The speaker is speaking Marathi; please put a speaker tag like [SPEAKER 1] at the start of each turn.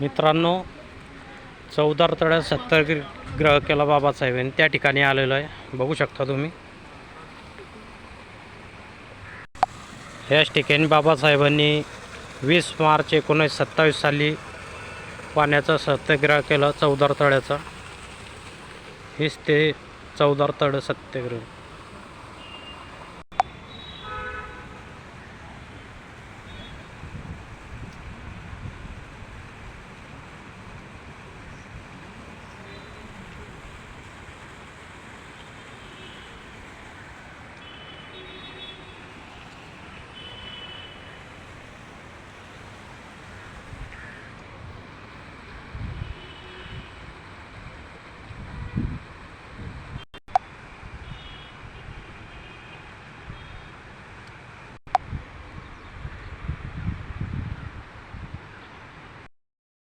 [SPEAKER 1] मित्रांनो चौदार तळ्यात ग्रह केला बाबासाहेबांनी त्या ठिकाणी आलेलो आहे. बघू शकता तुम्ही. याच ठिकाणी बाबासाहेबांनी वीस मार्च एकोणीसशे सत्तावीस साली पाण्याचा सत्याग्रह केला चौदार तळ्याचा. हेच ते चौदार तळ सत्याग्रह.